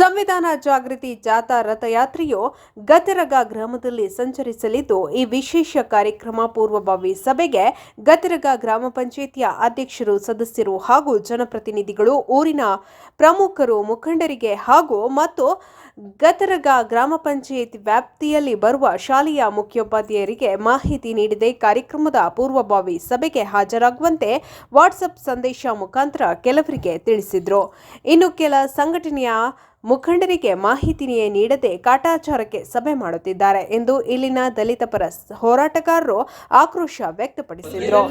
ಸಂವಿಧಾನ ಜಾಗೃತಿ ಜಾಥಾ ರಥಯಾತ್ರೆಯು ಗತರಗ ಗ್ರಾಮದಲ್ಲಿ ಸಂಚರಿಸಲಿದ್ದು, ಈ ವಿಶೇಷ ಕಾರ್ಯಕ್ರಮ ಪೂರ್ವಭಾವಿ ಸಭೆಗೆ ಗತರಗ ಗ್ರಾಮ ಪಂಚಾಯಿತಿಯ ಅಧ್ಯಕ್ಷರು, ಸದಸ್ಯರು ಹಾಗೂ ಜನಪ್ರತಿನಿಧಿಗಳು, ಊರಿನ ಪ್ರಮುಖರು, ಮುಖಂಡರಿಗೆ ಹಾಗೂ ಮತ್ತು ಗತರಗ ಗ್ರಾಮ ಪಂಚಾಯತ್ ವ್ಯಾಪ್ತಿಯಲ್ಲಿ ಬರುವ ಶಾಲೆಯ ಮುಖ್ಯೋಪಾಧ್ಯಾಯರಿಗೆ ಮಾಹಿತಿ ನೀಡಿದೆ. ಕಾರ್ಯಕ್ರಮದ ಪೂರ್ವಭಾವಿ ಸಭೆಗೆ ಹಾಜರಾಗುವಂತೆ ವಾಟ್ಸಪ್ ಸಂದೇಶ ಮುಖಾಂತರ ಕೆಲವರಿಗೆ ತಿಳಿಸಿದರು. ಇನ್ನು ಕೆಲ ಸಂಘಟನೆಯ ಮುಖಂಡರಿಗೆ ಮಾಹಿತಿನಿಯೇ ನೀಡದೆ ಕಾಟಾಚಾರಕ್ಕೆ ಸಭೆ ಮಾಡುತ್ತಿದ್ದಾರೆ ಎಂದು ಇಲ್ಲಿನ ದಲಿತ ಪರ ಹೋರಾಟಗಾರರು ಆಕ್ರೋಶ ವ್ಯಕ್ತಪಡಿಸಿದರು.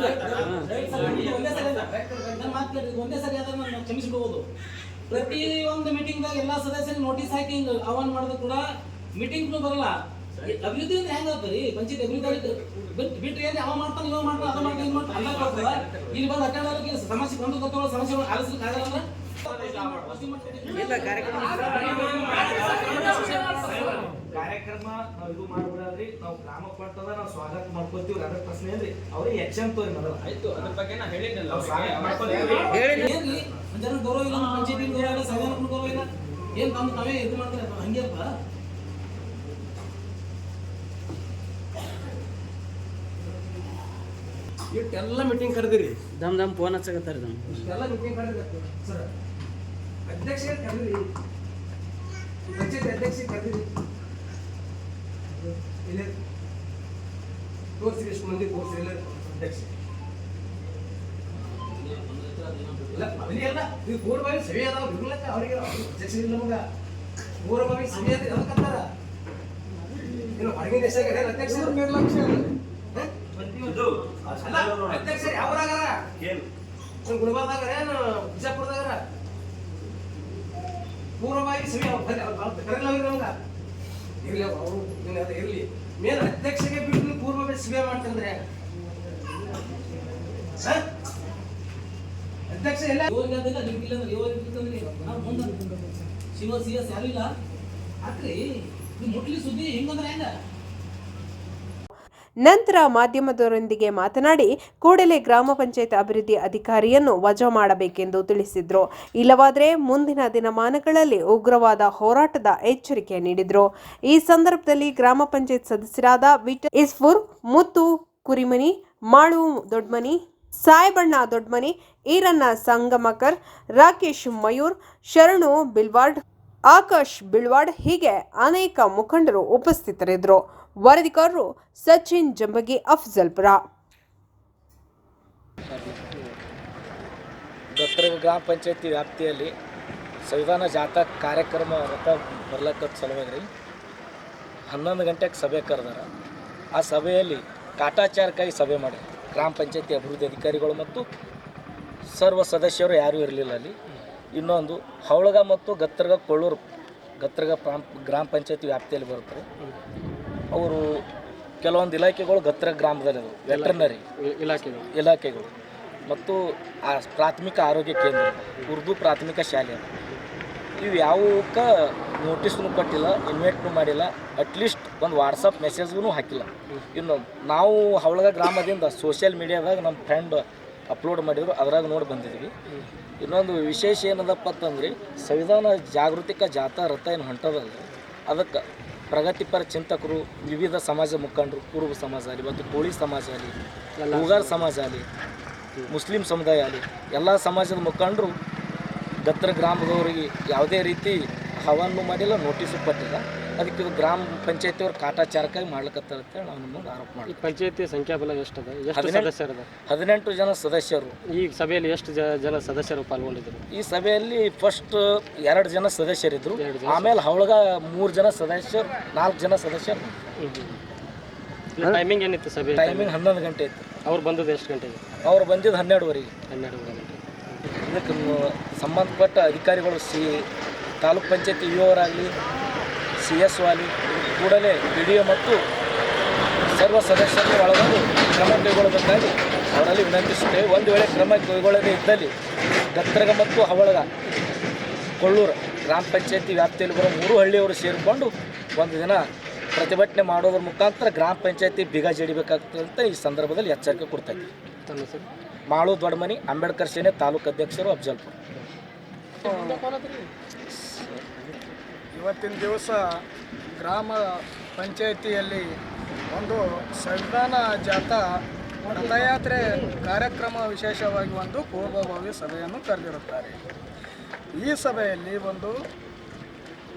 ಪ್ರತಿ ಒಂದು ಮೀಟಿಂಗ್ದಾಗ ಎಲ್ಲ ಸದಸ್ಯರಿಗೆ ನೋಟಿಸ್ ಹಾಕಿ ಆಹ್ವಾನ ಮಾಡಿದ್ರು ಕೂಡ ಮೀಟಿಂಗ್ ಬರಲ್ಲ ಅಭಿವೃದ್ಧಿ ಅಂದ್ರೆ ಹೆಂಗ ಆಗ್ತದೆ ಪಂಚಾಯತ್ ಅಭಿವೃದ್ಧಿ ಬಿಟ್ಟು ಏನು ಅವ ಮಾಡ್ತಾನೆ ಇವ ಮಾಡ್ತಾನೆ ಅದು ಮಾಡ್ತಾನೆ ಇಲ್ಲಿ ಬಂದು ಅಡ್ಡಾಡೋದಕ್ಕೆ ಸಮಸ್ಯೆ ಬಂದು ಗೊತ್ತೋ ಸಮಸ್ಯೆ ಆಲಿಸ್ಲಿಕ್ಕೆ ಆಗಲ್ಲ ಅಂದ್ರೆ ಇಲ್ಲ ಕಾರ್ಯಕ್ರಮ ನಾವು ಇದು ಮಾಡ್ಬಿಡಲ್ರಿ ನಾವು ಗ್ರಾಮ ಪಟ್ಟದ ನಾವು ಸ್ವಾಗತ ಮಾಡ್ಕೊತೀವಿ ಅದ್ರ ಪ್ರಶ್ನೆ ಏನ್ರಿ? ಅವ್ರಿಗೆ ಎಚ್ಚನ್ ತೋರಿ ಮೊದಲ. ಆಯ್ತು ಅದ್ರ ಬಗ್ಗೆ ನಾ ಹೇಳಿದ್ನಲ್ಲ ಮಾಡ್ಕೋತೀವಿ ಜನ ಗೌರವ ಇಲ್ಲ ಪಂಚಾಯತಿ ಗೌರವ ಇಲ್ಲ ಗೌರವ ಇಲ್ಲ. ಏನ್ ತಮ್ಮ ತಾವೇ ಇದು ಮಾಡ್ತಾರೆ? ಹಂಗೆ ಅಪ್ಪ ಇಷ್ಟೆಲ್ಲ ಮೀಟಿಂಗ್ ಕರೆದಿರಿ. ದಮ್ ದಮ್ ಫೋನ್ ಹಚ್ಚಕತ್ತಾರ ದಮ್. ಇಷ್ಟೆಲ್ಲ ಮೀಟಿಂಗ್ ಕರೆದಿರ್ತೀವಿ ಸರ್ ಅಧ್ಯಕ್ಷ ಕರೆದಿರಿ ಪಂಚಾಯತ್ ಅಧ್ಯಕ್ಷ ಕರೆದಿರಿ ಇಲ್ಲ. ತೋರಿಸಿರಿ ಎಷ್ಟು ಮಂದಿ ತೋರಿಸಿರಿ ಇಲ್ಲ. ಅಧ್ಯಕ್ಷ. ಇಲ್ಲ ಮನೆ ಅಲ್ಲ ಇದು ಪೂರ್ವಭಾವಿ ಸಭೆ ಅದಾವ. ಇರ್ಲಕ್ಕ ಅವರಿಗೆ ಅಧ್ಯಕ್ಷ ಇಲ್ಲ ನಮಗ. ಪೂರ್ವಭಾವಿ ಸಭೆ ಅದ ಅದಕ್ಕಂತಾರ ಏನು ಹೊರಗಿನ ದೇಶದಾಗ ಅಧ್ಯಕ್ಷ. ನಿರ್ಲಕ್ಷ್ಯ ಅಧ್ಯಕ್ಷ ಯಾವ ಊರಾಗಾರ ಪೂರ್ವವಾಗಿ ನಮ್ಗ. ಇರ್ಲಿ ಅವರು ಮೇನ್ ಅಧ್ಯಕ್ಷಗೆ ಬಿಟ್ಟು ಪೂರ್ವವಾಗಿ ಸಭೆ ಮಾಡ್ತಂದ್ರೆ? ಅಧ್ಯಕ್ಷ ಎಲ್ಲ ಯೋಜನೆ ನಿಮ್ಗೆ ಇಲ್ಲ ಅಂದ್ರೆ ಮುಂದೆ ಶಿವ, ಸಿ, ಎಸ್ ಯಾರು ಇಲ್ಲ? ನೀವು ಮುಟ್ಲಿ ಸುದ್ದಿ ಹೆಂಗಂದ್ರೆ ಹೆಂಗ? ನಂತರ ಮಾಧ್ಯಮದವರೊಂದಿಗೆ ಮಾತನಾಡಿ ಕೂಡಲೇ ಗ್ರಾಮ ಪಂಚಾಯತ್ ಅಭಿವೃದ್ಧಿ ಅಧಿಕಾರಿಯನ್ನು ವಜಾ ಮಾಡಬೇಕೆಂದು ತಿಳಿಸಿದ್ರು. ಇಲ್ಲವಾದರೆ ಮುಂದಿನ ದಿನಮಾನಗಳಲ್ಲಿ ಉಗ್ರವಾದ ಹೋರಾಟದ ಎಚ್ಚರಿಕೆ ನೀಡಿದ್ರು. ಈ ಸಂದರ್ಭದಲ್ಲಿ ಗ್ರಾಮ ಪಂಚಾಯತ್ ಸದಸ್ಯರಾದ ವಿಟ ಇಸ್ಫುರ್ ಮುತ್ತು ಕುರಿಮನಿ, ಮಾಳು ದೊಡ್ಮನಿ, ಸಾಯಬಣ್ಣ ದೊಡ್ಮನಿ, ಈರಣ್ಣ ಸಂಗಮಕರ್, ರಾಕೇಶ್ ಮಯೂರ್, ಶರಣು ಬಿಲ್ವಾಡ್ ಆಕಾಶ್ ಬಿಳ್ವಾಡ್ ಹೀಗೆ ಅನೇಕ ಮುಖಂಡರು ಉಪಸ್ಥಿತರಿದ್ದರು. ವರದಿಗಾರರು ಸಚಿನ್ ಜಂಬಗಿ ಅಫ್ಜಲ್ಪುರ ದತ್ತರಗ ಗ್ರಾಮ ಪಂಚಾಯತಿ ವ್ಯಾಪ್ತಿಯಲ್ಲಿ ಸಂವಿಧಾನ ಜಾಥಾ ಕಾರ್ಯಕ್ರಮ ರಥ ಬರ್ಲಕ್ಕ ಸಲುವಾಗಿ ರೀ ಹನ್ನೊಂದು ಗಂಟೆಗೆ ಸಭೆ ಕರೆದಾರ. ಆ ಸಭೆಯಲ್ಲಿ ಕಾಟಾಚಾರಕ್ಕಾಗಿ ಸಭೆ ಮಾಡಿ ಗ್ರಾಮ ಪಂಚಾಯತಿ ಅಭಿವೃದ್ಧಿ ಅಧಿಕಾರಿಗಳು ಮತ್ತು ಸರ್ವ ಸದಸ್ಯರು ಯಾರೂ ಇರಲಿಲ್ಲ ಅಲ್ಲಿ. ಇನ್ನೊಂದು ಹವಳಗ ಮತ್ತು ಗತ್ತರ್ಗ ಕೊಳ್ಳೂರು ಗತ್ತರ್ಗ ಗ್ರಾಮ ಪಂಚಾಯತಿ ವ್ಯಾಪ್ತಿಯಲ್ಲಿ ಬರುತ್ತಾರೆ. ಅವರು ಕೆಲವೊಂದು ಇಲಾಖೆಗಳು ಗತ್ರ ಗ್ರಾಮದಲ್ಲಿ ವೆಟರ್ನರಿ ಇಲಾಖೆಗಳು. ಇಲಾಖೆಗಳು. ಮತ್ತು ಆ ಪ್ರಾಥಮಿಕ ಆರೋಗ್ಯ ಕೇಂದ್ರ ಉರ್ದು ಪ್ರಾಥಮಿಕ ಶಾಲೆ. ಇವು ಯಾವಕ್ಕೆ ನೋಟಿಸ್ನು ಕೊಟ್ಟಿಲ್ಲ ಇನ್ವೈಟ್ನು ಮಾಡಿಲ್ಲ ಅಟ್ಲೀಸ್ಟ್ ಒಂದು ವಾಟ್ಸಪ್ ಮೆಸೇಜ್ಗೂ ಹಾಕಿಲ್ಲ. ಇನ್ನು ನಾವು ಹವಳಗ ಗ್ರಾಮದಿಂದ ಸೋಷಿಯಲ್ ಮೀಡಿಯಾದಾಗ ನಮ್ಮ ಫ್ರೆಂಡ್ ಅಪ್ಲೋಡ್ ಮಾಡಿದ್ರು ಅದ್ರಾಗ ನೋಡಿ ಬಂದಿದ್ವಿ. ಇನ್ನೊಂದು ವಿಶೇಷ ಏನದಪ್ಪ ಅಂತಂದ್ರೆ ಸಂವಿಧಾನ ಜಾಗೃತಿಕ ಜಾಥಾ ರಥ ಏನು ಹೊಂಟದಲ್ಲ ಅದಕ್ಕೆ ಪ್ರಗತಿಪರ ಚಿಂತಕರು ವಿವಿಧ ಸಮಾಜ ಮುಖಂಡರು ಕುರುಬ ಸಮಾಜ ಆಗಲಿ ಮತ್ತು ಕೋಳಿ ಸಮಾಜ ಆಗಲಿ ಹೂಗಾರ್ ಸಮಾಜ ಆಗಲಿ ಮುಸ್ಲಿಂ ಸಮುದಾಯ ಆಗಲಿ ಎಲ್ಲ ಸಮಾಜದ ಮುಖಂಡರು ದತ್ತರ ಗ್ರಾಮದವರಿಗೆ ಯಾವುದೇ ರೀತಿ ಹವನ್ನು ಮಾಡಿಲ್ಲ ನೋಟಿಸು ಕೊಟ್ಟಿಲ್ಲ. ಅದಕ್ಕೆ ಇದು ಗ್ರಾಮ ಪಂಚಾಯತಿಯವ್ರು ಕಾಟಾಚಾರಕ್ಕಾಗಿ ಮಾಡ್ಲಿಕ್ಕತ್ತಾರ ಅಂತೇಳಿ ನಾವು ನಿಮ್ಮನ್ನು ಆರೋಪ ಮಾಡಿ ಪಂಚಾಯತಿ ಸಂಖ್ಯಾಬಲ ಎಷ್ಟದ? ಎಷ್ಟು ಹದಿನೆಂಟು. ಸದಸ್ಯರದ ಹದಿನೆಂಟು ಜನ ಸದಸ್ಯರು. ಈ ಸಭೆಯಲ್ಲಿ ಎಷ್ಟು ಜನ ಸದಸ್ಯರು ಪಾಲ್ಗೊಂಡಿದ್ದರು ಈ ಸಭೆಯಲ್ಲಿ ಫಸ್ಟ್ ಎರಡು ಜನ ಸದಸ್ಯರಿದ್ದರು ಆಮೇಲೆ ಅವಳಗ ಮೂರು ಜನ ಸದಸ್ಯರು ನಾಲ್ಕು ಜನ ಸದಸ್ಯರು. ಟೈಮಿಂಗ್ ಏನಿತ್ತು ಸಭೆ ಟೈಮಿಂಗ್ ಹನ್ನೊಂದು ಗಂಟೆ ಇತ್ತು. ಅವ್ರು ಬಂದದ್ದು ಎಷ್ಟು ಗಂಟೆಗೆ? ಅವ್ರು ಬಂದಿದ್ದು ಹನ್ನೆರಡುವರೆಗೆ. ಹನ್ನೆರಡುವರೆ ಗಂಟೆ. ಇದಕ್ಕೆ ಸಂಬಂಧಪಟ್ಟ ಅಧಿಕಾರಿಗಳು ಸಿ ತಾಲೂಕ್ ಪಂಚಾಯತಿ ಇ ಅವರಾಗಲಿ ಸಿ ಎಸ್ ಆಗಲಿ ಕೂಡಲೇ ಬಿ ಡಿ ಒ ಮತ್ತು ಸರ್ವ ಸದಸ್ಯರನ್ನು ಒಳಗೊಂಡು ಕ್ರಮ ಕೈಗೊಳ್ಳಬೇಕಾಗಿ ಅವರಲ್ಲಿ ವಿನಂತಿಸುತ್ತೇವೆ. ಒಂದು ವೇಳೆ ಕ್ರಮ ಕೈಗೊಳ್ಳದೇ ಇದ್ದಲ್ಲಿ ಗತ್ತರಗ ಮತ್ತು ಹವಳಗ ಕೊಳ್ಳೂರು ಗ್ರಾಮ ಪಂಚಾಯತಿ ವ್ಯಾಪ್ತಿಯಲ್ಲಿ ಬರೋ ಮೂರು ಹಳ್ಳಿಯವರು ಸೇರಿಕೊಂಡು ಒಂದು ದಿನ ಪ್ರತಿಭಟನೆ ಮಾಡೋದ್ರ ಮುಖಾಂತರ ಗ್ರಾಮ ಪಂಚಾಯತಿ ಬಿಗ ಜಡಿಬೇಕಾಗ್ತದಂತ ಅಂತ ಈ ಸಂದರ್ಭದಲ್ಲಿ ಎಚ್ಚರಿಕೆ ಕೊಡ್ತಾ ಇದ್ದೀವಿ. ಮಾಳು ದೊಡ್ಡಮನಿ ಅಂಬೇಡ್ಕರ್ ಸೇನೆ ತಾಲೂಕು ಅಧ್ಯಕ್ಷರು ಅಫ್ಜಲ್ಪುರ್. ಇವತ್ತಿನ ದಿವಸ ಗ್ರಾಮ ಪಂಚಾಯಿತಿಯಲ್ಲಿ ಒಂದು ಸಂವಿಧಾನ ಜಾಥಾ ರಥಯಾತ್ರೆ ಕಾರ್ಯಕ್ರಮ ವಿಶೇಷವಾಗಿ ಒಂದು ಪೂರ್ವಭಾವಿ ಸಭೆಯನ್ನು ಕರೆದಿರುತ್ತಾರೆ. ಈ ಸಭೆಯಲ್ಲಿ ಒಂದು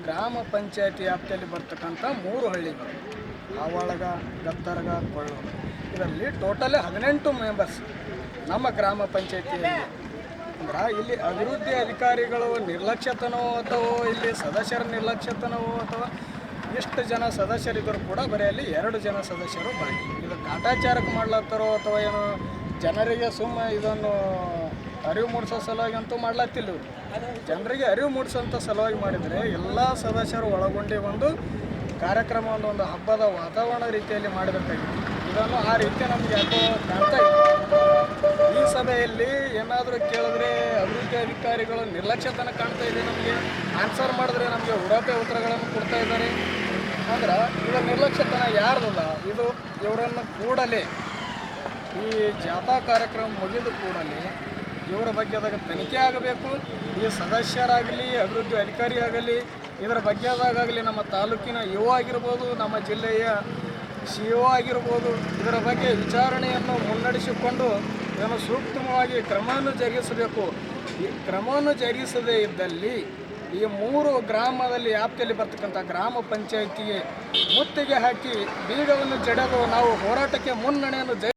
ಗ್ರಾಮ ಪಂಚಾಯತಿ ವ್ಯಾಪ್ತಿಯಲ್ಲಿ ಬರ್ತಕ್ಕಂಥ ಮೂರು ಹಳ್ಳಿಗಳು, ಆವಾಳಗ ಗತ್ತರಗ ಕೊಳ್ಳೂರು ಇದರಲ್ಲಿ ಟೋಟಲಿ ಹದಿನೆಂಟು ಮೆಂಬರ್ಸ್ ನಮ್ಮ ಗ್ರಾಮ ಪಂಚಾಯತಿಯಲ್ಲಿ ಅಂದ್ರೆ ಇಲ್ಲಿ ಅಭಿವೃದ್ಧಿ ಅಧಿಕಾರಿಗಳು ನಿರ್ಲಕ್ಷ್ಯತನೋ ಅಥವಾ ಇಲ್ಲಿ ಸದಸ್ಯರ ನಿರ್ಲಕ್ಷ್ಯತನವೋ ಅಥವಾ ಎಷ್ಟು ಜನ ಸದಸ್ಯರಿದ್ದರು ಕೂಡ ಬರೀ ಅಲ್ಲಿ ಎರಡು ಜನ ಸದಸ್ಯರು ಬರಲಿ ಇದು ಕಾಟಾಚಾರಕ್ಕೆ ಮಾಡ್ಲತ್ತಾರೋ ಅಥವಾ ಏನು ಜನರಿಗೆ ಸುಮ್ಮ ಇದನ್ನು ಅರಿವು ಮೂಡಿಸೋ ಸಲುವಾಗಿ ಅಂತೂ ಮಾಡ್ಲತ್ತಿಲ್ಲ. ಜನರಿಗೆ ಅರಿವು ಮೂಡಿಸೋಂಥ ಸಲುವಾಗಿ ಮಾಡಿದರೆ ಎಲ್ಲ ಸದಸ್ಯರು ಒಳಗೊಂಡು ಒಂದು ಕಾರ್ಯಕ್ರಮವನ್ನು ಒಂದು ಹಬ್ಬದ ವಾತಾವರಣ ರೀತಿಯಲ್ಲಿ ಮಾಡಬೇಕಾಗಿತ್ತು ಇದನ್ನು ಆ ರೀತಿ ನಮಗೆ ಯಾಕೋ ಕಾಣ್ತಾ ಇಲ್ಲ. ಈ ಸಭೆಯಲ್ಲಿ ಏನಾದರೂ ಕೇಳಿದ್ರೆ ಅಭಿವೃದ್ಧಿ ಅಧಿಕಾರಿಗಳು ನಿರ್ಲಕ್ಷ್ಯತನ ಕಾಣ್ತಾ ಇದೆ ನಮಗೆ. ಆನ್ಸರ್ ಮಾಡಿದ್ರೆ ನಮಗೆ ಉಡಾಪೆ ಉತ್ತರಗಳನ್ನು ಕೊಡ್ತಾ ಇದ್ದಾರೆ. ಅಂದ್ರೆ ಇದು ನಿರ್ಲಕ್ಷ್ಯತನ ಯಾರ್ದಲ್ಲ, ಇದು ಇವರನ್ನು ಕೂಡಲೇ ಈ ಜಾಥಾ ಕಾರ್ಯಕ್ರಮ ಮುಗಿದ ಕೂಡಲೇ ಇವರ ಬಗ್ಗೆ ಅದಾಗ ತನಿಖೆ ಆಗಬೇಕು. ಈ ಸದಸ್ಯರಾಗಲಿ, ಅಭಿವೃದ್ಧಿ ಅಧಿಕಾರಿ ಆಗಲಿ, ಇದರ ಬಗ್ಗೆ ಅದಾಗಲಿ ನಮ್ಮ ತಾಲೂಕಿನ ಯುವ ಆಗಿರ್ಬೋದು, ನಮ್ಮ ಜಿಲ್ಲೆಯ ಸಿ ಆಗಿರ್ಬೋದು, ಇದರ ಬಗ್ಗೆ ವಿಚಾರಣೆಯನ್ನು ಮುನ್ನಡೆಸಿಕೊಂಡು ಇದನ್ನು ಸೂಕ್ತವಾಗಿ ಕ್ರಮವನ್ನು ಜರುಗಿಸಬೇಕು. ಈ ಕ್ರಮವನ್ನು ಜರುಗಿಸದೇ ಇದ್ದಲ್ಲಿ ಈ ಮೂರು ಗ್ರಾಮದಲ್ಲಿ ವ್ಯಾಪ್ತಿಯಲ್ಲಿ ಬರ್ತಕ್ಕಂಥ ಗ್ರಾಮ ಪಂಚಾಯಿತಿಗೆ ಮುತ್ತಿಗೆ ಹಾಕಿ ಬೀಗವನ್ನು ಜಡೆದು ನಾವು ಹೋರಾಟಕ್ಕೆ ಮುನ್ನಡೆಯನ್ನು ಜೈ